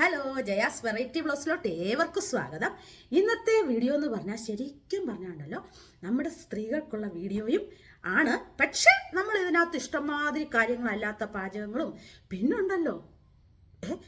Hello Jaya's variety ബ്ലോസിലോട്ട് ഏവർക്കും സ്വാഗതം. ഇന്നത്തെ വീഡിയോ എന്ന് പറഞ്ഞാൽ ശരിക്കും പറഞ്ഞാണ്ടല്ലോ നമ്മുടെ സ്ത്രീകൾക്കുള്ള വീഡിയോയും ആണ്. പക്ഷെ നമ്മൾ ഇതിനകത്ത് ഇഷ്ടംമാതിരി കാര്യങ്ങളല്ലാത്ത പാചകങ്ങളും പിന്നുണ്ടല്ലോ. ഏ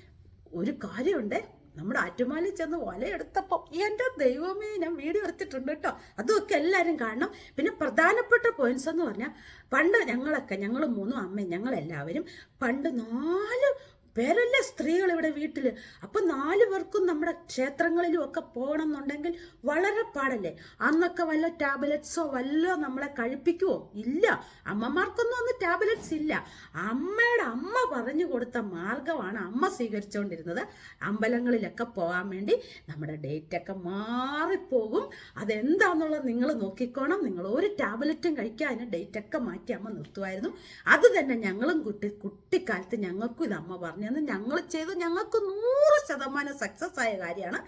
ഒരു കാര്യമുണ്ട്. നമ്മുടെ ആറ്റുമാലിൽ ചെന്ന് വലയെടുത്തപ്പോൾ എന്റെ ദൈവമേ ഞാൻ വീഡിയോ എടുത്തിട്ടുണ്ട് കേട്ടോ. അതുമൊക്കെ എല്ലാവരും കാണണം. പിന്നെ പ്രധാനപ്പെട്ട പോയിന്റ്സ് എന്ന് പറഞ്ഞാൽ പണ്ട് ഞങ്ങളൊക്കെ ഞങ്ങൾ മൂന്നും അമ്മയും ഞങ്ങളെല്ലാവരും പണ്ട് നാല് പേരല്ലേ സ്ത്രീകൾ ഇവിടെ വീട്ടിൽ അപ്പം നാല് പേർക്കും നമ്മുടെ ക്ഷേത്രങ്ങളിലും ഒക്കെ പോകണം എന്നുണ്ടെങ്കിൽ വളരെ പാടല്ലേ? അന്നൊക്കെ വല്ല ടാബ്ലറ്റ്സോ വല്ല നമ്മളെ കഴിപ്പിക്കുവോ? ഇല്ല. അമ്മമാർക്കൊന്നും അന്ന് ടാബ്ലറ്റ്സ് ഇല്ല. അമ്മയുടെ അമ്മ പറഞ്ഞു കൊടുത്ത മാർഗമാണ് അമ്മ സ്വീകരിച്ചുകൊണ്ടിരുന്നത് അമ്പലങ്ങളിലൊക്കെ പോകാൻ വേണ്ടി നമ്മുടെ ഡേറ്റ് ഒക്കെ മാറിപ്പോകും. അതെന്താന്നുള്ളത് നിങ്ങൾ നോക്കിക്കോണം. നിങ്ങൾ ഒരു ടാബ്ലറ്റും കഴിക്കാൻ ഡേറ്റ് ഒക്കെ മാറ്റി അമ്മ നിർത്തുമായിരുന്നു. അത് തന്നെ ഞങ്ങളും കുട്ടി കുട്ടിക്കാലത്ത് ഞങ്ങൾക്കും ഇത് അമ്മ പറഞ്ഞതെന്ന് ഞങ്ങൾ ചെയ്ത് ഞങ്ങൾക്ക് നൂറ് ശതമാനം സക്സസ് ആയ കാര്യമാണ്.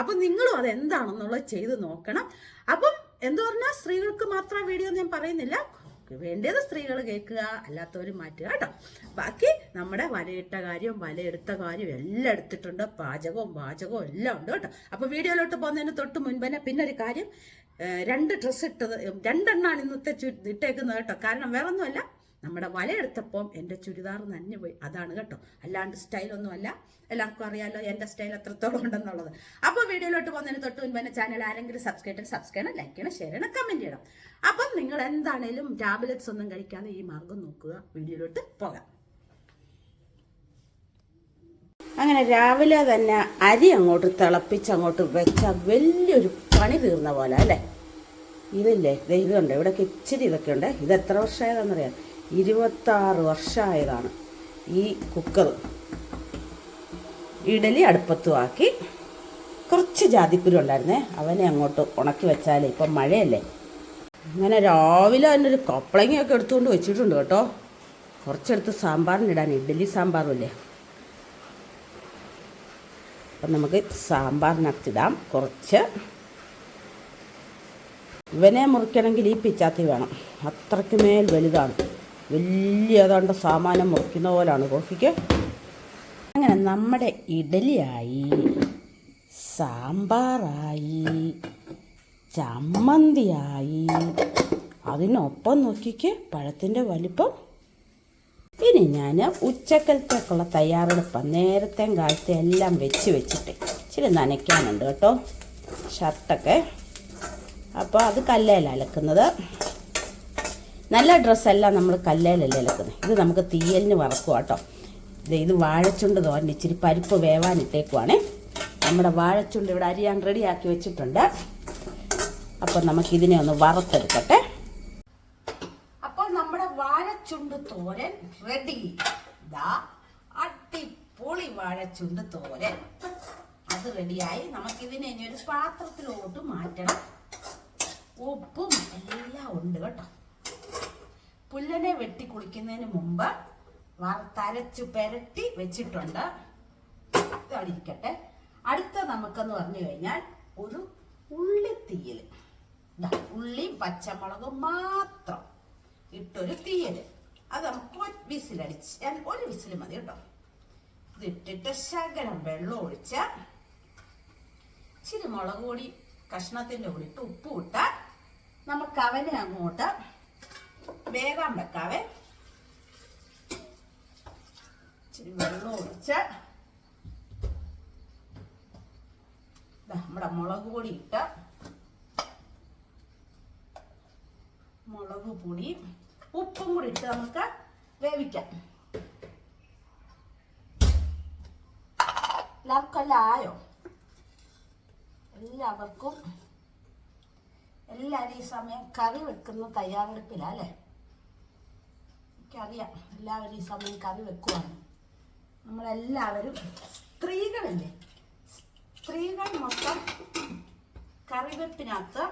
അപ്പം നിങ്ങളും അത് എന്താണെന്നുള്ളത് ചെയ്ത് നോക്കണം. അപ്പം എന്ത് പറഞ്ഞാൽ സ്ത്രീകൾക്ക് മാത്രം വീഡിയോ ഞാൻ പറയുന്നില്ല. വേണ്ടത് സ്ത്രീകൾ കേൾക്കുക അല്ലാത്തവർ മാറ്റുക കേട്ടോ. ബാക്കി നമ്മുടെ വലയിട്ട കാര്യം വലയെടുത്ത കാര്യം എല്ലാം എടുത്തിട്ടുണ്ട്. പാചകവും പാചകവും എല്ലാം ഉണ്ട് കേട്ടോ. അപ്പോൾ വീഡിയോയിലോട്ട് പോകുന്നതിന് തൊട്ട് മുൻപന്നെ പിന്നെ ഒരു കാര്യം രണ്ട് ഡ്രസ്സ് ഇട്ടത് രണ്ടെണ്ണമാണ് ഇന്നത്തെ ഇട്ടേക്കുന്നത് കേട്ടോ. കാരണം വേറെ ഒന്നുമല്ല നമ്മുടെ വലയെടുത്തപ്പം എന്റെ ചുരിദാർ നനഞ്ഞു പോയി. അതാണ് കേട്ടോ. അല്ലാണ്ട് സ്റ്റൈലൊന്നും അല്ല എല്ലാവർക്കും അറിയാലോ എന്റെ സ്റ്റൈൽ എത്രത്തോളം ഉണ്ടെന്നുള്ളത്. അപ്പോൾ വീഡിയോയിലോട്ട് പോകുന്നതിന് തൊട്ട് മുൻപ് എന്റെ ചാനൽ ആരെങ്കിലും സബ്സ്ക്രൈബ് ചെയ്യണം സബ്സ്ക്രൈബ് ചെയ്യണം ലൈക്ക് ചെയ്യണം ഷെയർ ചെയ്യണം കമന്റ് ചെയ്യണം. അപ്പം നിങ്ങൾ എന്താണേലും ടാബ്ലറ്റ്സ് ഒന്നും കഴിക്കാതെ ഈ മാർഗം നോക്കുക. വീഡിയോയിലോട്ട് പോകാം. അങ്ങനെ രാവിലെ തന്നെ അരി അങ്ങോട്ട് തിളപ്പിച്ച് അങ്ങോട്ട് വെച്ചാൽ വലിയൊരു പണി തീർന്ന പോലെ അല്ലേ? ഇതില്ലേ? ദൈവമുണ്ട് ഇവിടെയൊക്കെ ഇച്ചിരി ഇതൊക്കെ ഉണ്ട്. ഇത് എത്ര വർഷമായതാണെന്നറിയാം ഇരുപത്താറ് വർഷമായതാണ് ഈ കുക്കർ. ഇഡലി അടുപ്പത്തുമാക്കി കുറച്ച് ജാതിക്കുരു ഉണ്ടായിരുന്നേ അവനെ അങ്ങോട്ട് ഉണക്കി വെച്ചാലേ ഇപ്പം മഴയല്ലേ. അങ്ങനെ രാവിലെ തന്നെ ഒരു കപ്പളങ്ങയൊക്കെ എടുത്തുകൊണ്ട് വെച്ചിട്ടുണ്ട് കേട്ടോ. കുറച്ചെടുത്ത് സാമ്പാറിനിടാൻ ഇഡ്ഡലി സാമ്പാറുമില്ലേ. അപ്പം നമുക്ക് സാമ്പാറിനകത്തിടാം കുറച്ച്. ഇവനെ മുറിക്കണമെങ്കിൽ ഈ പിച്ചാത്തി വേണം. അത്രയ്ക്ക് മേൽ വലുതാണ്. വലിയ ഏതാണ്ട് സാമാനം മുറിക്കുന്ന പോലാണ് കോഫിക്ക്. അങ്ങനെ നമ്മുടെ ഇഡലിയായി സാമ്പാറായി ചമ്മന്തിയായി. അതിനൊപ്പം നോക്കിക്ക് പഴത്തിന്റെ വലിപ്പം. ഇനി ഞാൻ ഉച്ചക്കലത്തേക്കുള്ള തയ്യാറെടുപ്പ് നേരത്തെ കാലത്തെ എല്ലാം വെച്ച് വെച്ചിട്ട് ഇച്ചിരി നനയ്ക്കാനുണ്ട് കേട്ടോ. ഷർട്ടൊക്കെ. അപ്പോൾ അത് കല്ലേല അലക്കുന്നത്. നല്ല ഡ്രസ്സല്ല നമ്മൾ കല്ലേലല്ലേ ഇലക്കുന്നത് ഇത് നമുക്ക് തീയലിന് വറക്കുക കേട്ടോ ഇത് വാഴച്ചുണ്ട് തോരൻ ഇച്ചിരി പരിപ്പ് വേവാനിട്ടേക്കുവാണേ നമ്മുടെ വാഴച്ചുണ്ട് ഇവിടെ അരിയാൻ റെഡിയാക്കി വെച്ചിട്ടുണ്ട്. അപ്പോൾ നമുക്കിതിനെ ഒന്ന് വറുത്തെടുക്കട്ടെ. അപ്പോൾ നമ്മുടെ വാഴച്ചുണ്ട് തോരൻ റെഡി ദാ അടിപൊളി വാഴച്ചുണ്ട് തോരൻ. അത് റെഡിയായി നമുക്ക് ഇതിനെ ഇനി ഒരു പാത്രത്തിലോട്ട് മാറ്റണം. ഉപ്പും എല്ലാം ഉണ്ട് കേട്ടോ. പുല്ലനെ വെട്ടി കുളിക്കുന്നതിന് മുമ്പ് വറുത്തരച്ച് പെരട്ടി വെച്ചിട്ടുണ്ട്. ഇരിക്കട്ടെ. അടുത്ത നമുക്കെന്ന് പറഞ്ഞു കഴിഞ്ഞാൽ ഒരു ഉള്ളിത്തീയൽ ഉള്ളിയും പച്ചമുളകും മാത്രം ഇട്ടൊരു തീയൽ അത് നമുക്ക് വിസിലടിച്ച് ഞാൻ ഒരു വിസിൽ മതി കേട്ടോ. ഇതിട്ടിട്ട് ശകലം വെള്ളം ഒഴിച്ച ഇച്ചിരി മുളക് പൊടി കഷ്ണത്തിന്റെ കൂടി ഇട്ട് ഉപ്പ് ഇട്ട നമുക്ക് അവനെ അങ്ങോട്ട് വേഗം വെക്കാവേ. ഇച്ചിരി വെള്ളം ഒഴിച്ച് നമ്മുടെ മുളക് പൊടി ഇട്ട് മുളക് പൊടി ഉപ്പും കൂടി ഇട്ട് നമുക്ക് വേവിക്കാം. എല്ലാവർക്കും എല്ലാം ആയോ? എല്ലാവർക്കും എല്ലാവരും ഈ സമയം കറി വെക്കുന്ന തയ്യാറെടുപ്പില്ല അല്ലേ? എനിക്കറിയാം. എല്ലാവരും ഈ സമയം കറി വെക്കുവാണ്. നമ്മളെല്ലാവരും സ്ത്രീകളല്ലേ? സ്ത്രീകൾ മൊത്തം കറിവെപ്പിനകത്ത്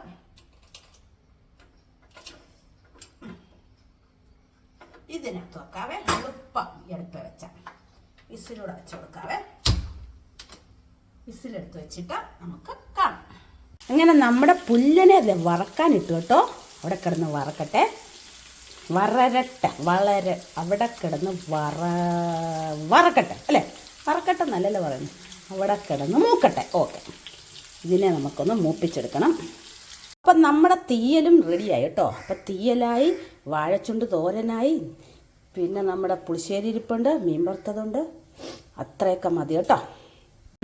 ഇതിനകത്ത് വെക്കാവേ. എളുപ്പം എടുപ്പ് വെച്ച. വിസിലൂടെ വെച്ച് കൊടുക്കാവേ. വിസിലെടുത്ത് വെച്ചിട്ട് നമുക്ക് കാണാം. അങ്ങനെ നമ്മുടെ പുല്ലിനെ വറക്കാനിട്ടു കേട്ടോ. അവിടെ കിടന്ന് വറക്കട്ടെ. വറരട്ടെ വളരെ അവിടെ കിടന്ന് വറ വറക്കട്ടെ അല്ലേ? വറക്കട്ടെ എന്നല്ലല്ലോ പറയുന്നു അവിടെ കിടന്ന് മൂക്കട്ടെ. ഓക്കെ. ഇതിനെ നമുക്കൊന്ന് മൂപ്പിച്ചെടുക്കണം. അപ്പം നമ്മുടെ തീയലും റെഡിയായി കേട്ടോ. അപ്പം തീയലായി വാഴച്ചുണ്ട് തോരനായി പിന്നെ നമ്മുടെ പുളിശ്ശേരി ഇരിപ്പുണ്ട് മീൻ വറുത്തതുണ്ട്. അത്രയൊക്കെ മതി കേട്ടോ.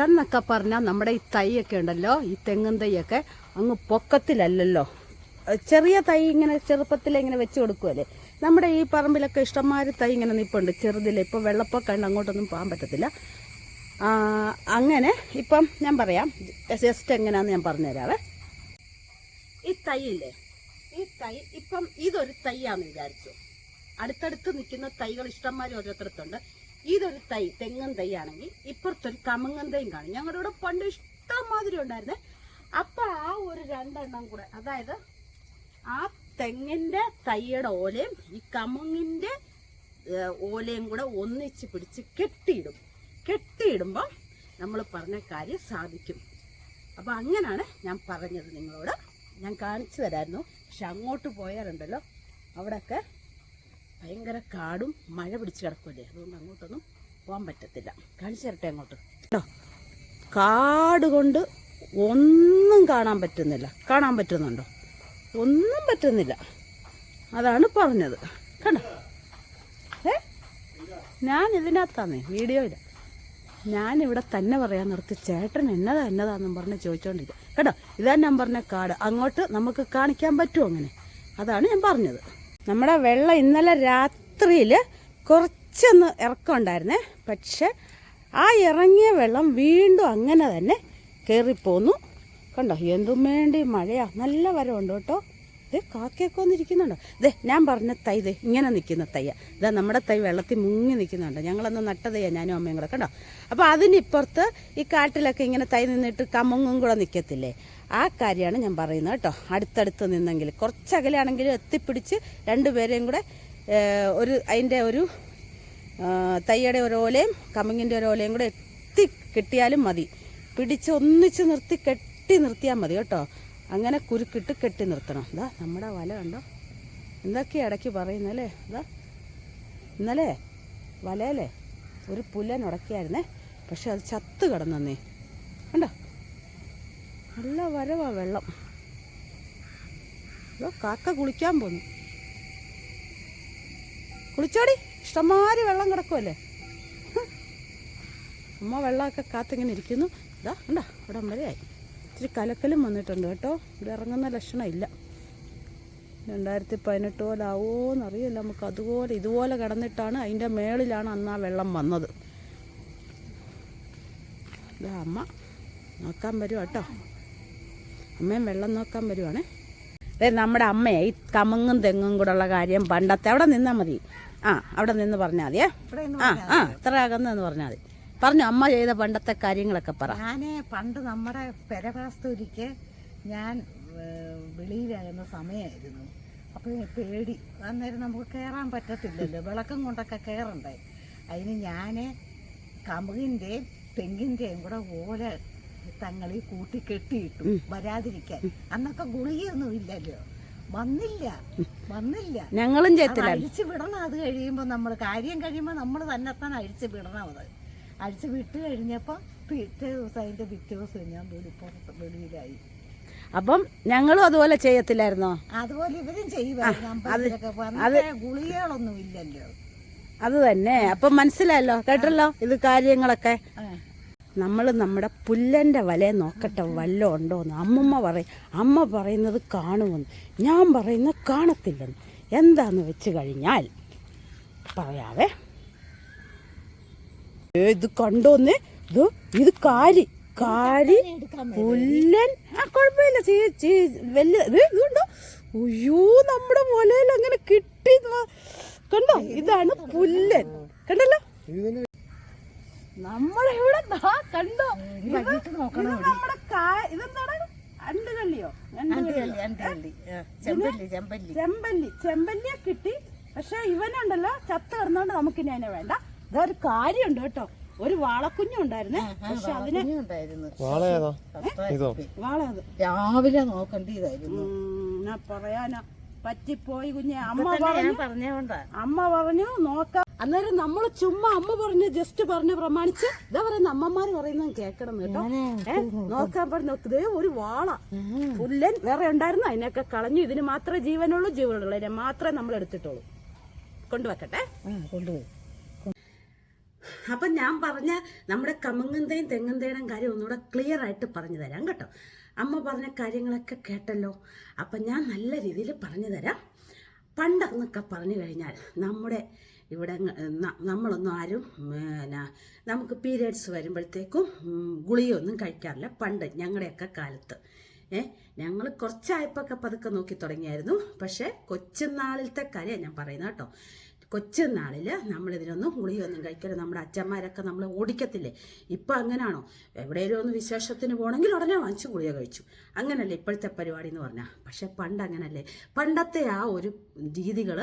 എന്നൊക്കെ പറഞ്ഞാൽ നമ്മുടെ ഈ തൈയൊക്കെ ഉണ്ടല്ലോ ഈ തെങ്ങും തൈയൊക്കെ അങ്ങ് പൊക്കത്തിലല്ലല്ലോ. ചെറിയ തൈ ഇങ്ങനെ ചെറുപ്പത്തിൽ ഇങ്ങനെ വെച്ച് കൊടുക്കുമല്ലേ നമ്മുടെ ഈ പറമ്പിലൊക്കെ ഇഷ്ടംമാതിരി തൈ ഇങ്ങനെ നിൽപ്പുണ്ട് ചെറുതിൽ ഇപ്പോൾ വെള്ളപ്പൊക്കം ഉണ്ട് അങ്ങോട്ടൊന്നും പോകാൻ പറ്റത്തില്ല. അങ്ങനെ ഇപ്പം ഞാൻ പറയാം. ജസ്റ്റ് എങ്ങനെയാണെന്ന് ഞാൻ പറഞ്ഞുതരാവേ. ഈ തൈ ഇല്ലേ ഈ തൈ ഇപ്പം ഇതൊരു തൈയാന്ന് വിചാരിച്ചു. അടുത്തടുത്ത് നിൽക്കുന്ന തൈകൾ ഇഷ്ടംമാതിരി ഓരോരുത്തരത്തുണ്ട് ഇതൊരു തൈ തെങ്ങൻ തൈ ആണെങ്കിൽ ഇപ്പുറത്തൊരു കമങ്ങൻ തൈയും കാണും. ഞങ്ങളുടെ ഇവിടെ പണ്ട് ഇഷ്ടം മാതിരി ഉണ്ടായിരുന്നേ. അപ്പൊ ആ ഒരു രണ്ടെണ്ണം കൂടെ അതായത് ആ തെങ്ങിന്റെ തൈയുടെ ഓലയും ഈ കമുങ്ങിന്റെ ഓലയും കൂടെ ഒന്നിച്ച് പിടിച്ച് കെട്ടിയിടും. കെട്ടിയിടുമ്പോൾ നമ്മൾ പറഞ്ഞ കാര്യം സാധിക്കും. അപ്പോൾ അങ്ങനെയാണ് ഞാൻ പറഞ്ഞത് നിങ്ങളോട്. ഞാൻ കാണിച്ചു തരായിരുന്നു. പക്ഷെ അങ്ങോട്ട് പോയാലുണ്ടല്ലോ അവിടെയൊക്കെ ഭയങ്കര കാടും മഴ പിടിച്ച് കിടക്കുമല്ലേ അതുകൊണ്ട് അങ്ങോട്ടൊന്നും പോകാൻ പറ്റത്തില്ല. കാണിച്ചു തരട്ടെ അങ്ങോട്ട്. കേട്ടോ കാട് കൊണ്ട് ഒന്നും കാണാൻ പറ്റുന്നില്ല. കാണാൻ പറ്റുന്നുണ്ടോ? ഒന്നും പറ്റുന്നില്ല. അതാണ് പറഞ്ഞത്. കണ്ടോ? ഏ? ഞാൻ ഇതിനകത്താന്നേ ഞാൻ ഇവിടെ തന്നെ പറയാൻ നിർത്തി ചേട്ടൻ എന്നതാ എന്നതാന്നും പറഞ്ഞ് ചോദിച്ചോണ്ടിരിക്കുക കേട്ടോ ഇതാ ഞാൻ പറഞ്ഞ കാട് അങ്ങോട്ട് നമുക്ക് കാണിക്കാൻ പറ്റുമോ അങ്ങനെ? അതാണ് ഞാൻ പറഞ്ഞത്. നമ്മുടെ വെള്ളം ഇന്നലെ രാത്രിയിൽ കുറച്ചൊന്ന് ഇറക്കം ഉണ്ടായിരുന്നേ. പക്ഷെ ആ ഇറങ്ങിയ വെള്ളം വീണ്ടും അങ്ങനെ തന്നെ കയറിപ്പോന്നു കണ്ടോ? എന്തും വേണ്ടി മഴയാ. നല്ല വരവുണ്ട് കേട്ടോ. ഇത് കാക്കയൊക്കെ വന്നിരിക്കുന്നുണ്ടോ. ഇതേ ഞാൻ പറഞ്ഞ തൈ ഇതേ ഇങ്ങനെ നിൽക്കുന്ന തയ്യ ഇതാ നമ്മുടെ തൈ വെള്ളത്തിൽ മുങ്ങി നിൽക്കുന്നുണ്ട്. ഞങ്ങളന്ന് നട്ട തയ്യ ഞാനും അമ്മയും കൂടെ കണ്ടോ? അപ്പോൾ അതിനിപ്പുറത്ത് ഈ കാട്ടിലൊക്കെ ഇങ്ങനെ തൈ നിന്നിട്ട് കമുങ്ങും കൂടെ നിൽക്കത്തില്ലേ? ആ കാര്യമാണ് ഞാൻ പറയുന്നത് കേട്ടോ. അടുത്തടുത്ത് നിന്നെങ്കിൽ കുറച്ച് കുറച്ചകലാണെങ്കിലും എത്തിപ്പിടിച്ച് രണ്ടുപേരെയും കൂടെ ഒരു അതിന്റെ ഒരു തയ്യയുടെ ഒരു ഓലയും കമുങ്ങിന്റെ ഒരു ഓലയും കൂടെ എത്തി കിട്ടിയാലും മതി. പിടിച്ച് ഒന്നിച്ച് നിർത്തി കെട്ടി നിർത്തിയാൽ മതി കേട്ടോ. അങ്ങനെ കുരുക്കിട്ട് കെട്ടി നിർത്തണം. ഇതാ നമ്മുടെ വല കണ്ടോ? എന്തൊക്കെയാണ് ഇടയ്ക്ക് പറയുന്നല്ലേ? ഇതാ ഇന്നലെ വലയല്ലേ ഒരു പുല്ലൻ ഉടക്കിയായിരുന്നേ പക്ഷെ അത് ചത്ത് കിടന്നേ കണ്ടോ? നല്ല വരവാ വെള്ളം. ഇതോ കാക്ക കുളിക്കാൻ പോന്നു. കുളിച്ചോടി. ഇഷ്ടംമാതിരി വെള്ളം കിടക്കുമല്ലേ. അമ്മ വെള്ളമൊക്കെ കാത്തിങ്ങനെ ഇരിക്കുന്നു. ഇതാ കണ്ടോ? ഇവിടെ വരെയായി ഇച്ചിരി കലക്കലും വന്നിട്ടുണ്ട് കേട്ടോ. ഇവിടെ ഇറങ്ങുന്ന ലക്ഷണം ഇല്ല രണ്ടായിരത്തി പതിനെട്ട് പോലെ ആവോന്നറിയില്ല നമുക്ക് അതുപോലെ ഇതുപോലെ കിടന്നിട്ടാണ് അതിന്റെ മേളിലാണ് അന്ന് ആ വെള്ളം വന്നത്. ഇതാ അമ്മ നോക്കാൻ വരും കേട്ടോ. അമ്മയും വെള്ളം നോക്കാൻ വരുവാണേ. അതെ നമ്മുടെ അമ്മയെ ഈ കമങ്ങും തെങ്ങും കൂടെ ഉള്ള കാര്യം പണ്ടത്തെ. അവിടെ നിന്നാൽ മതി. ആ അവിടെ നിന്ന് പറഞ്ഞാൽ മതിയേ. ആ ആ ഇത്ര അകന്നെന്ന് പറഞ്ഞാൽ മതി. പറഞ്ഞു അമ്മ ചെയ്ത പണ്ടത്തെ കാര്യങ്ങളൊക്കെ പറ. ഞാൻ പണ്ട് നമ്മുടെ പെരവാസ്തുരിക്ക് ഞാൻ വെളിയിലാകുന്ന സമയമായിരുന്നു അപ്പോൾ പേടി. അന്നേരം നമുക്ക് കയറാൻ പറ്റത്തില്ലല്ലോ. വിളക്കം കൊണ്ടൊക്കെ കയറണ്ടേ അതിന് ഞാൻ കമുകിന്റെയും തെങ്ങിന്റെയും കൂടെ ഓല തങ്ങളിൽ കൂട്ടി കെട്ടിയിട്ടു വരാതിരിക്കാൻ. അന്നൊക്കെ ഗുളികയൊന്നും ഇല്ലല്ലോ. വന്നില്ല. വന്നില്ല. ഞങ്ങളും അഴിച്ചു വിടണം. അത് കഴിയുമ്പോൾ നമ്മൾ കാര്യം കഴിയുമ്പോൾ നമ്മൾ തന്നെത്താൻ അഴിച്ചു വിടണം അത്. അഴിച്ചു വിട്ട് കഴിഞ്ഞപ്പോൾ പിറ്റേ ദിവസം അതിന്റെ പിറ്റേ ദിവസം ഞാൻ വെളിപ്പുറത്ത് വെളിയിലായി. അപ്പം ഞങ്ങളും അതുപോലെ ചെയ്യത്തില്ലായിരുന്നോ? അതുപോലെ ഇവരും ചെയ്യുമായിരുന്നു. ഗുളികകളൊന്നും ഇല്ലല്ലോ. അത് തന്നെ. അപ്പം മനസ്സിലായല്ലോ? കേട്ടല്ലോ? ഇത് കാര്യങ്ങളൊക്കെ? നമ്മൾ നമ്മുടെ പുല്ലന്റെ വലയെ നോക്കട്ടെ. വല്ലതും ഉണ്ടോയെന്ന് അമ്മമ്മ പറയും അമ്മ പറയുന്നത് കാണുമെന്ന്. ഞാൻ പറയുന്നത് കാണത്തില്ലെന്ന്. എന്താന്ന് വെച്ച് കഴിഞ്ഞാൽ പറയാവേ. ഇത് കണ്ടോന്ന് ഇത് ഇത് കാരി കാരി പുല്ലൻ. ആ കുഴപ്പമില്ല. ചീ ചീ വലിയ ഇത് ഇതുണ്ടോ? അയ്യോ നമ്മുടെ മുലയിൽ അങ്ങനെ കിട്ടി. കണ്ടോ? ഇതാണ് പുല്ലൻ. കണ്ടല്ലോ? നമ്മളെവിടെ കണ്ടോ? നമ്മുടെ ഇതെന്താണ്? അണ്ടുകള്ളിയോ? ചെമ്പല്ലി ചെമ്പല്ലി. ചെമ്പല്ലി. ചെമ്പല്ലിയെ കിട്ടി. പക്ഷെ ഇവനുണ്ടല്ലോ ചത്ത് കിടന്നോണ്ട് നമുക്കിനി അതിനെ വേണ്ട. ഇതൊരു കാര്യമുണ്ട് കേട്ടോ. ഒരു വാളക്കുഞ്ഞുണ്ടായിരുന്നേ. പക്ഷെ അതിന് വാള അത് രാവിലെ നോക്കണ്ടിതായിരുന്നു പറയാനോ ഞാൻ പറയാനാ. പറ്റിപ്പോയി കുഞ്ഞെ. അമ്മ ഞാൻ പറഞ്ഞു. അമ്മ പറഞ്ഞു നോക്കാം. അന്നേരം നമ്മൾ ചുമ്മാ അമ്മ പറഞ്ഞ് ജസ്റ്റ് പറഞ്ഞ് പ്രമാണിച്ച് ഇതാ പറയുന്ന അമ്മമാര് പറയുന്നത് കേക്കണം കേട്ടോ. നോക്കാൻ പറഞ്ഞു ഇതേ ഒരു വാള. പുല്ലൻ വേറെ ഉണ്ടായിരുന്നു. അതിനൊക്കെ കളഞ്ഞു. ഇതിന് മാത്രമേ ജീവനുള്ളൂ ജീവനുള്ളൂ അതിനെ മാത്രമേ നമ്മൾ എടുത്തിട്ടുള്ളൂ കൊണ്ടുവെക്കട്ടെ? ആ കൊണ്ടുപോയി. അപ്പൊ ഞാൻ പറഞ്ഞ നമ്മുടെ കമങ്ങന്തയും തെങ്ങന്തയുടെയും കാര്യം ഒന്നുകൂടെ ക്ലിയർ ആയിട്ട് പറഞ്ഞു തരാം കേട്ടോ. അമ്മ പറഞ്ഞ കാര്യങ്ങളൊക്കെ കേട്ടല്ലോ. അപ്പൊ ഞാൻ നല്ല രീതിയിൽ പറഞ്ഞു തരാം. പണ്ടെന്നൊക്കെ പറഞ്ഞു കഴിഞ്ഞാൽ നമ്മുടെ ഇവിടെ നമ്മളൊന്നും ആരും പിന്നെ നമുക്ക് പീരിയഡ്സ് വരുമ്പോഴത്തേക്കും ഗുളിയൊന്നും കഴിക്കാറില്ല. പണ്ട് ഞങ്ങളുടെയൊക്കെ കാലത്ത്. ഏ ഞങ്ങൾ കുറച്ചായപ്പൊക്കെ പതുക്കെ നോക്കി തുടങ്ങിയായിരുന്നു. പക്ഷേ കൊച്ചുനാളിലത്തെ കാര്യമാണ് ഞാൻ പറയുന്നത് കേട്ടോ. കൊച്ചുനാളിൽ നമ്മളിതിനൊന്നും ഗുളികയൊന്നും കഴിക്കരുത്. നമ്മുടെ അച്ഛന്മാരൊക്കെ നമ്മൾ ഓടിക്കത്തില്ലേ? ഇപ്പം അങ്ങനെയാണോ എവിടെയെങ്കിലും ഒന്ന് വിശേഷത്തിന് പോകണമെങ്കിൽ ഉടനെ വാങ്ങിച്ച് ഗുളിക കഴിച്ചു. അങ്ങനല്ലേ ഇപ്പോഴത്തെ പരിപാടി എന്ന് പറഞ്ഞാൽ പക്ഷേ പണ്ട് അങ്ങനല്ലേ. പണ്ടത്തെ ആ ഒരു രീതികൾ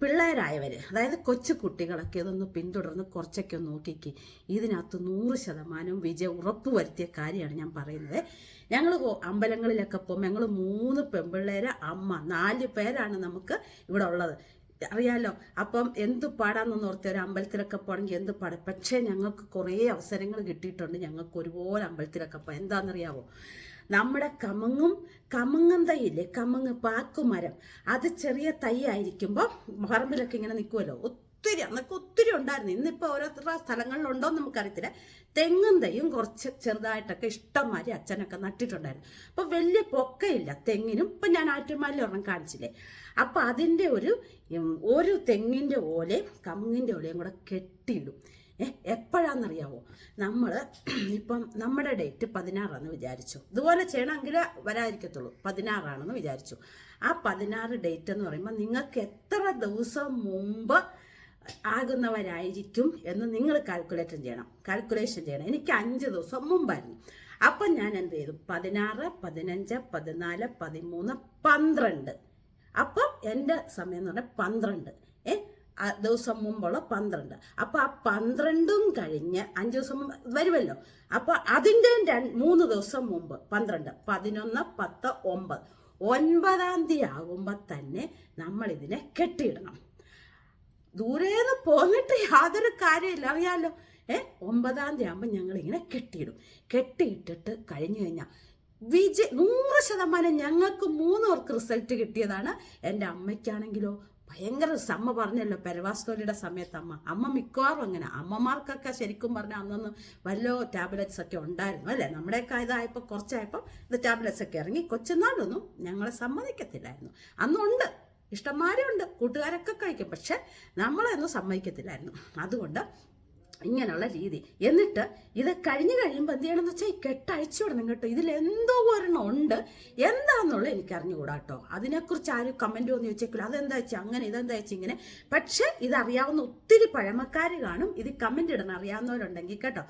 പിള്ളേരായവർ അതായത് കൊച്ചു കുട്ടികളൊക്കെ ഇതൊന്ന് പിന്തുടർന്ന് കുറച്ചൊക്കെ ഒന്ന് നോക്കിക്ക്. ഇതിനകത്ത് നൂറ് ശതമാനം വിജയം ഉറപ്പ് വരുത്തിയ കാര്യമാണ് ഞാൻ പറയുന്നത്. ഞങ്ങൾ അമ്പലങ്ങളിലൊക്കെ പോകുമ്പോൾ ഞങ്ങൾ മൂന്ന് പെൺപിള്ളേരെ അമ്മ നാല് പേരാണ് നമുക്ക് ഇവിടെ ഉള്ളത്. അറിയാലോ? അപ്പം എന്ത് പാടാന്നൊന്ന് ഓർത്ത് ഒരു അമ്പലത്തിലൊക്കെ പോകണമെങ്കിൽ എന്ത് പാടാം? പക്ഷേ ഞങ്ങൾക്ക് കുറേ അവസരങ്ങൾ കിട്ടിയിട്ടുണ്ട്. ഞങ്ങൾക്ക് ഒരുപോലെ അമ്പലത്തിലൊക്കെ പോകാം. എന്താണെന്നറിയാവോ? നമ്മുടെ കമങ്ങും കമങ്ങും തൈയില്ലേ? കമങ്ങ് പാക്കുമരം. അത് ചെറിയ തൈ ആയിരിക്കുമ്പോൾ പറമ്പിലൊക്കെ ഇങ്ങനെ നിൽക്കുമല്ലോ? ഒത്തിരി അന്നൊക്കെ ഒത്തിരി ഉണ്ടായിരുന്നു. ഇന്നിപ്പോൾ ഓരോരുത്തരുടെ സ്ഥലങ്ങളിലുണ്ടോയെന്ന് നമുക്കറിയത്തില്ല. തെങ്ങും തൈയും കുറച്ച് ചെറുതായിട്ടൊക്കെ ഇഷ്ടംമാതിരി അച്ഛനൊക്കെ നട്ടിട്ടുണ്ടായിരുന്നു. അപ്പോൾ വലിയ പൊക്കയില്ല തെങ്ങിനും. ഇപ്പം ഞാൻ ആറ്റുമാലിൽ ഒരെണ്ണം കാണിച്ചില്ലേ? അപ്പം അതിന്റെ ഒരു ഒരു തെങ്ങിന്റെ ഓലയും കമുങ്ങിന്റെ ഓലയും കൂടെ കെട്ടിയിടും. ഏ എപ്പോഴാണെന്നറിയാവോ നമ്മൾ ഇപ്പം നമ്മുടെ ഡേറ്റ് പതിനാറാണെന്ന് വിചാരിച്ചു. ഇതുപോലെ ചെയ്യണമെങ്കിൽ വരാതിരിക്കത്തുള്ളൂ. പതിനാറാണെന്ന് വിചാരിച്ചു. ആ പതിനാറ് ഡേറ്റ് എന്ന് പറയുമ്പോൾ നിങ്ങൾക്ക് എത്ര ദിവസം മുമ്പ് ആകുന്നവരായിരിക്കും എന്ന് നിങ്ങൾ കാൽക്കുലേറ്റ് ചെയ്യണം. കാൽക്കുലേഷൻ ചെയ്യണം. എനിക്ക് അഞ്ച് ദിവസം മുമ്പായിരുന്നു. അപ്പം ഞാൻ എന്ത് ചെയ്തു? പതിനാറ് പതിനഞ്ച് പതിനാല് പതിമൂന്ന് പന്ത്രണ്ട്. അപ്പം എന്റെ സമയം എന്ന് പറഞ്ഞാൽ പന്ത്രണ്ട്. ഏ? ദിവസം മുമ്പുള്ള പന്ത്രണ്ട്. അപ്പം ആ പന്ത്രണ്ടും കഴിഞ്ഞ് അഞ്ച് ദിവസം മുമ്പ് വരുമല്ലോ. അപ്പം അതിന്റെ മൂന്ന് ദിവസം മുമ്പ് പന്ത്രണ്ട് പതിനൊന്ന് പത്ത് ഒമ്പത്. ഒൻപതാം തീയതി ആകുമ്പോൾ തന്നെ നമ്മൾ ഇതിനെ കെട്ടിയിടണം. ദൂരേന്ന് പോന്നിട്ട് യാതൊരു കാര്യമില്ല അറിയാലോ? ഏ ഒമ്പതാം തീയതി ആകുമ്പോൾ ഞങ്ങളിങ്ങനെ കെട്ടിയിടും. കെട്ടിയിട്ടിട്ട് കഴിഞ്ഞു കഴിഞ്ഞാൽ വിജയ നൂറ് ശതമാനം ഞങ്ങൾക്ക് മൂന്ന് പേർക്ക് റിസൾട്ട് കിട്ടിയതാണ്. എന്റെ അമ്മയ്ക്കാണെങ്കിലോ ഭയങ്കര. അമ്മ പറഞ്ഞല്ലോ പെരവാസ്തോലിയുടെ സമയത്ത് അമ്മ. അമ്മ മിക്കവാറും അങ്ങനെ. അമ്മമാർക്കൊക്കെ ശരിക്കും പറഞ്ഞാൽ അന്നൊന്നും വല്ല ടാബ്ലറ്റ്സ് ഒക്കെ ഉണ്ടായിരുന്നു അല്ലേ? നമ്മുടെയൊക്കെ ഇതായപ്പോൾ കുറച്ചായപ്പോൾ ഇത് ടാബ്ലറ്റ്സ് ഒക്കെ ഇറങ്ങി കൊച്ചുനാളൊന്നും ഞങ്ങളെ സമ്മതിക്കത്തില്ലായിരുന്നു. അന്നുണ്ട്. ഇഷ്ടംമാരെ ഉണ്ട് കൂട്ടുകാരൊക്കെ കഴിക്കും. പക്ഷെ നമ്മളൊന്നും സമ്മതിക്കത്തില്ലായിരുന്നു. അതുകൊണ്ട് ഇങ്ങനെയുള്ള രീതി. എന്നിട്ട് ഇത് കഴിഞ്ഞ് കഴിയുമ്പോൾ എന്ത് ചെയ്യണമെന്ന് വെച്ചാൽ ഈ കെട്ടഴിച്ചു വിടണം കേട്ടോ. ഇതിൽ എന്തോ ഒരെണ്ണം ഉണ്ട്. എന്താണെന്നുള്ളത് എനിക്ക് അറിഞ്ഞുകൂടാ കേട്ടോ. അതിനെക്കുറിച്ച് ആരും കമന്റ് വന്ന് ചോദിച്ചേക്കില്ല. അതെന്താ വെച്ചാൽ അങ്ങനെ ഇതെന്താ വെച്ചാൽ ഇങ്ങനെ. പക്ഷെ ഇതറിയാവുന്ന ഒത്തിരി പഴമക്കാർ കാണും. ഇത് കമന്റ് ഇടണം. അറിയാവുന്നവരുണ്ടെങ്കിൽ കേട്ടോ.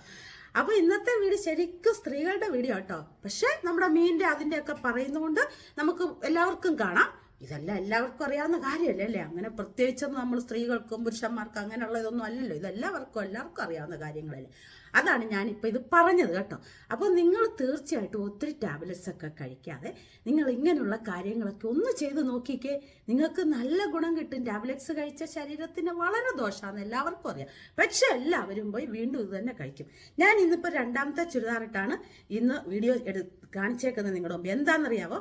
അപ്പൊ ഇന്നത്തെ വീട് ശരിക്കും സ്ത്രീകളുടെ വീഡിയോ കേട്ടോ. പക്ഷെ നമ്മുടെ മീനിന്റെ അതിന്റെ ഒക്കെ പറയുന്നതുകൊണ്ട് നമുക്ക് എല്ലാവർക്കും കാണാം. ഇതെല്ലാം എല്ലാവർക്കും അറിയാവുന്ന കാര്യമല്ലേ? അല്ലേ? അങ്ങനെ പ്രത്യേകിച്ചൊന്നും നമ്മൾ സ്ത്രീകൾക്കും പുരുഷന്മാർക്കും അങ്ങനെയുള്ള ഇതൊന്നും അല്ലല്ലോ. ഇതെല്ലാവർക്കും എല്ലാവർക്കും അറിയാവുന്ന കാര്യങ്ങളല്ലേ. അതാണ് ഞാനിപ്പോൾ ഇത് പറഞ്ഞത് കേട്ടോ. അപ്പോൾ നിങ്ങൾ തീർച്ചയായിട്ടും ഒത്തിരി ടാബ്ലറ്റ്സ് ഒക്കെ കഴിക്കാതെ നിങ്ങൾ ഇങ്ങനെയുള്ള കാര്യങ്ങളൊക്കെ ഒന്ന് ചെയ്ത് നോക്കിക്കേ. നിങ്ങൾക്ക് നല്ല ഗുണം കിട്ടും. ടാബ്ലറ്റ്സ് കഴിച്ച ശരീരത്തിന് വളരെ ദോഷമാണ് എല്ലാവർക്കും അറിയാം. പക്ഷേ എല്ലാവരും പോയി വീണ്ടും ഇത് തന്നെ കഴിക്കും. ഞാൻ ഇന്നിപ്പോൾ രണ്ടാമത്തെ ചുരിദാറിട്ടാണ് ഇന്ന് വീഡിയോ എടു കാണിച്ചേക്കുന്നത് നിങ്ങളുടെ മുമ്പ് എന്താണെന്നറിയാവോ?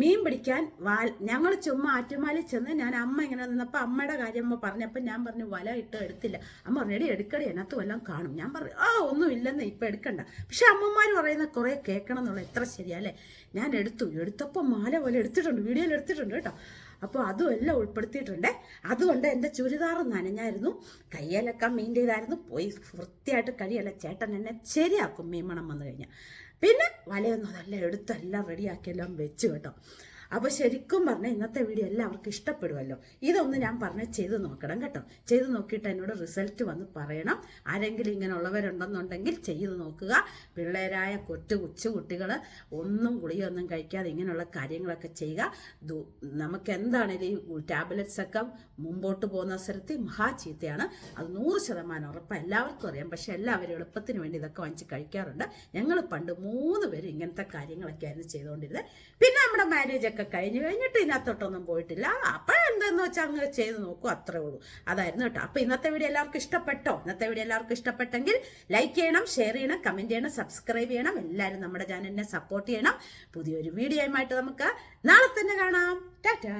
മീൻ പിടിക്കാൻ വാൽ ഞങ്ങൾ ചുമ്മാ ആറ്റുമാലിൽ ചെന്ന് ഞാൻ അമ്മ ഇങ്ങനെ നിന്നപ്പോൾ അമ്മയുടെ കാര്യം അമ്മ പറഞ്ഞപ്പോൾ ഞാൻ പറഞ്ഞു വല ഇട്ട് എടുത്തില്ല. അമ്മ റെഡി എടുക്കടി അതിനകത്ത് വല്ലതും കാണും. ഞാൻ പറഞ്ഞു ആ ഒന്നും ഇല്ലെന്ന് ഇപ്പം എടുക്കണ്ട. പക്ഷെ അമ്മമാർ പറയുന്ന കുറേ കേൾക്കണം എന്നുള്ളത് എത്ര ശരിയല്ലേ ഞാൻ എടുത്തു എടുത്തപ്പോൾ മാല പോലെ എടുത്തിട്ടുണ്ട് വീഡിയോയിൽ എടുത്തിട്ടുണ്ട് കേട്ടോ. അപ്പോൾ അതും എല്ലാം ഉൾപ്പെടുത്തിയിട്ടുണ്ട്. അതുകൊണ്ട് എന്റെ ചുരിദാർ നനഞ്ഞായിരുന്നു കയ്യിലൊക്കെ മീന്റെ ഇതായിരുന്നു പോയി വൃത്തിയായിട്ട് കഴിയല്ല ചേട്ടൻ എന്നെ ശരിയാക്കും മീൻ മണം വന്നു കഴിഞ്ഞാൽ. പിന്നെ വലയൊന്നും അതെല്ലാം എടുത്ത് എല്ലാം റെഡിയാക്കി എല്ലാം വെച്ചു കേട്ടോ. അപ്പോൾ ശരിക്കും പറഞ്ഞാൽ ഇന്നത്തെ വീഡിയോ എല്ലാവർക്കും ഇഷ്ടപ്പെടുമല്ലോ ഇതൊന്ന് ഞാൻ പറഞ്ഞ് ചെയ്ത് നോക്കണം കേട്ടോ. ചെയ്ത് നോക്കിയിട്ട് എന്നോട് റിസൾട്ട് വന്ന് പറയണം. ആരെങ്കിലും ഇങ്ങനെ ഉള്ളവരുണ്ടെന്നുണ്ടെങ്കിൽ ചെയ്ത് നോക്കുക. പിള്ളേരായ കൊറ്റു കൊച്ചു കുട്ടികൾ ഒന്നും ഗുളിയൊന്നും കഴിക്കാതെ ഇങ്ങനെയുള്ള കാര്യങ്ങളൊക്കെ ചെയ്യുക. നമുക്ക് എന്താണേലും ഈ ടാബ്ലറ്റ്സ് ഒക്കെ മുമ്പോട്ട് പോകുന്ന സ്ഥലത്ത് മഹാ ചീത്തയാണ്. അത് നൂറ് ശതമാനം ഉറപ്പാണ് എല്ലാവർക്കും അറിയാം. പക്ഷെ എല്ലാവരും എളുപ്പത്തിന് വേണ്ടി ഇതൊക്കെ വാങ്ങിച്ച് കഴിക്കാറുണ്ട്. ഞങ്ങൾ പണ്ട് മൂന്ന് പേരും ഇങ്ങനത്തെ കാര്യങ്ങളൊക്കെ ആയിരുന്നു ചെയ്തുകൊണ്ടിരുന്നത്. പിന്നെ നമ്മുടെ മാരേജ് ഒക്കെ ഒക്കെ കഴിഞ്ഞ് കഴിഞ്ഞിട്ട് ഇതിനകത്തോട്ടൊന്നും പോയിട്ടില്ല. അപ്പോഴെന്തെന്ന് വെച്ചാൽ അങ്ങ് ചെയ്ത് നോക്കൂ അത്രേ ഉള്ളൂ. അതായിരുന്നു കേട്ടോ. അപ്പൊ ഇന്നത്തെ വീഡിയോ എല്ലാവർക്കും ഇഷ്ടപ്പെട്ടോ? ഇന്നത്തെ വീഡിയോ എല്ലാവർക്കും ഇഷ്ടപ്പെട്ടെങ്കിൽ ലൈക്ക് ചെയ്യണം ഷെയർ ചെയ്യണം കമന്റ് ചെയ്യണം സബ്സ്ക്രൈബ് ചെയ്യണം. എല്ലാവരും നമ്മുടെ ചാനലിനെ സപ്പോർട്ട് ചെയ്യണം. പുതിയൊരു വീഡിയോയുമായിട്ട് നമുക്ക് നാളെ തന്നെ കാണാം. ടാറ്റാ!